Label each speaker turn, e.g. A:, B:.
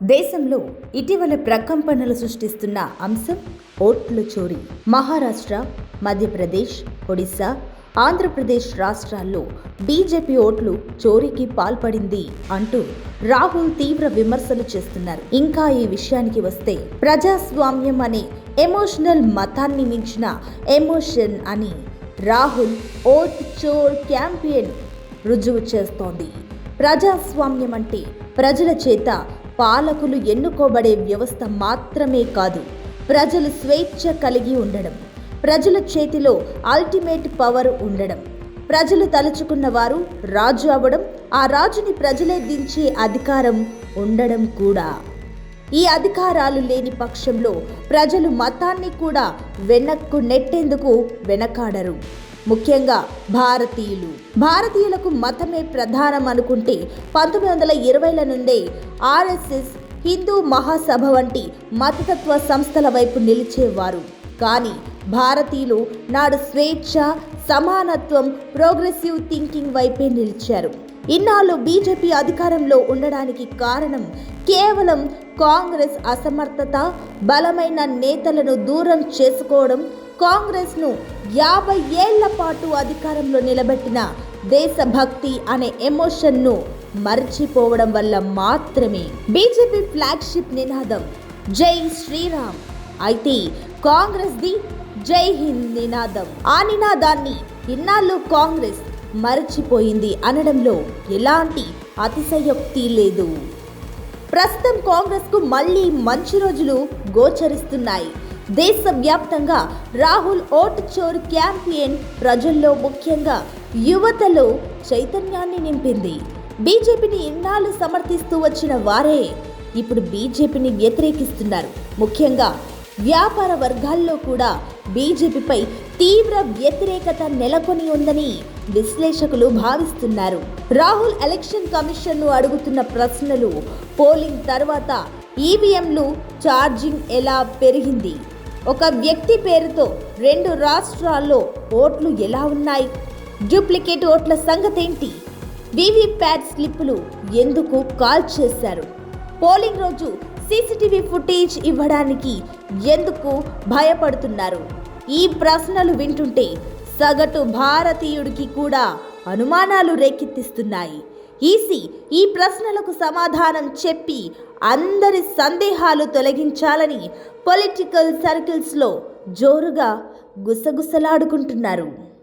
A: దేశంలో ఇటీవల ప్రకంపనలు సృష్టిస్తున్న అంశం ఓట్ల చోరీ. మహారాష్ట్ర మధ్యప్రదేశ్ ఒడిశా ఆంధ్రప్రదేశ్ రాష్ట్రాల్లో బీజేపీ ఓట్లు చోరీకి పాల్పడింది అంటూ రాహుల్ తీవ్ర విమర్శలు చేస్తున్నారు. ఇంకా ఈ విషయానికి వస్తే ప్రజాస్వామ్యం అనే ఎమోషనల్ మతాన్ని మించిన ఎమోషన్ అని రాహుల్ ఓట్ చోర్ క్యాంపియన్ రుజువు చేస్తోంది. ప్రజాస్వామ్యం అంటే ప్రజల చేత పాలకులు ఎన్నుకోబడే వ్యవస్థ మాత్రమే కాదు ప్రజలు స్వేచ్ఛ కలిగి ఉండడం ప్రజల చేతిలో అల్టిమేట్ పవర్ ఉండడం. ప్రజలు తలుచుకున్న వారు రాజు అవ్వడం ఆ రాజుని ప్రజలే దించే అధికారం ఉండడం కూడా. ఈ అధికారాలు లేని పక్షంలో ప్రజలు మతాన్ని కూడా వెనక్కు నెట్టేందుకు వెనకాడరు. ముఖ్యంగా భారతీయులు. భారతీయులకు మతమే ప్రధానం అనుకుంటే పంతొమ్మిది వందల ఇరవైల నుండే ఆర్ఎస్ఎస్ హిందూ మహాసభ వంటి మతతత్వ సంస్థల వైపు నిలిచేవారు. కానీ భారతీయులు నాడు స్వేచ్ఛ సమానత్వం ప్రోగ్రెసివ్ థింకింగ్ వైపే నిలిచారు. ఇన్నాళ్ళు బీజేపీ అధికారంలో ఉండడానికి కారణం కేవలం కాంగ్రెస్ అసమర్థత బలమైన నేతలను దూరం చేసుకోవడం కాంగ్రెస్ను యాభై ఏళ్ళ పాటు అధికారంలో నిలబెట్టిన దేశభక్తి అనే ఎమోషన్ను మర్చిపోవడం వల్ల మాత్రమే బీజేపీ ఫ్లాగ్షిప్ నినాదం. జై శ్రీరామ్. అయితే కాంగ్రెస్ది జై హింద్ నినాదం. ఆ నినాదాన్ని ఇన్నాళ్ళు కాంగ్రెస్ మరచిపోయింది అనడంలో ఎలాంటి అతిశయోక్తి లేదు. ప్రస్తుతం కాంగ్రెస్కు మళ్ళీ మంచి రోజులు గోచరిస్తున్నాయి. దేశవ్యాప్తంగా రాహుల్ ఓట్ చోర్ క్యాంపెయిన్ ప్రజల్లో ముఖ్యంగా యువతలో చైతన్యాన్ని నింపింది. బీజేపీని ఇన్నాళ్ళు సమర్థిస్తూ వచ్చిన వారే ఇప్పుడు బీజేపీని వ్యతిరేకిస్తున్నారు. ముఖ్యంగా వ్యాపార వర్గాల్లో కూడా బీజేపీపై తీవ్ర వ్యతిరేకత నెలకొని ఉందని విశ్లేషకులు భావిస్తున్నారు. రాహుల్ ఎలక్షన్ కమిషన్ను అడుగుతున్న ప్రశ్నలు పోలింగ్ తర్వాత ఈవీఎంలు ఛార్జింగ్ ఎలా పెరిగింది? ఒక వ్యక్తి పేరుతో రెండు రాష్ట్రాల్లో ఓట్లు ఎలా ఉన్నాయి? డూప్లికేట్ ఓట్ల సంగతేంటి? వీవీప్యాట్ స్లిప్పులు ఎందుకు కాల్ చేశారు? పోలింగ్ రోజు సీసీటీవీ ఫుటేజ్ ఇవ్వడానికి ఎందుకు భయపడుతున్నారు? ఈ ప్రశ్నలు వింటుంటే సగటు భారతీయుడికి కూడా అనుమానాలు రేకెత్తిస్తున్నాయి. ఈసీ ఈ ప్రశ్నలకు సమాధానం చెప్పి అందరి సందేహాలు తొలగించాలని పొలిటికల్ సర్కిల్స్లో జోరుగా గుసగుసలాడుకుంటున్నారు.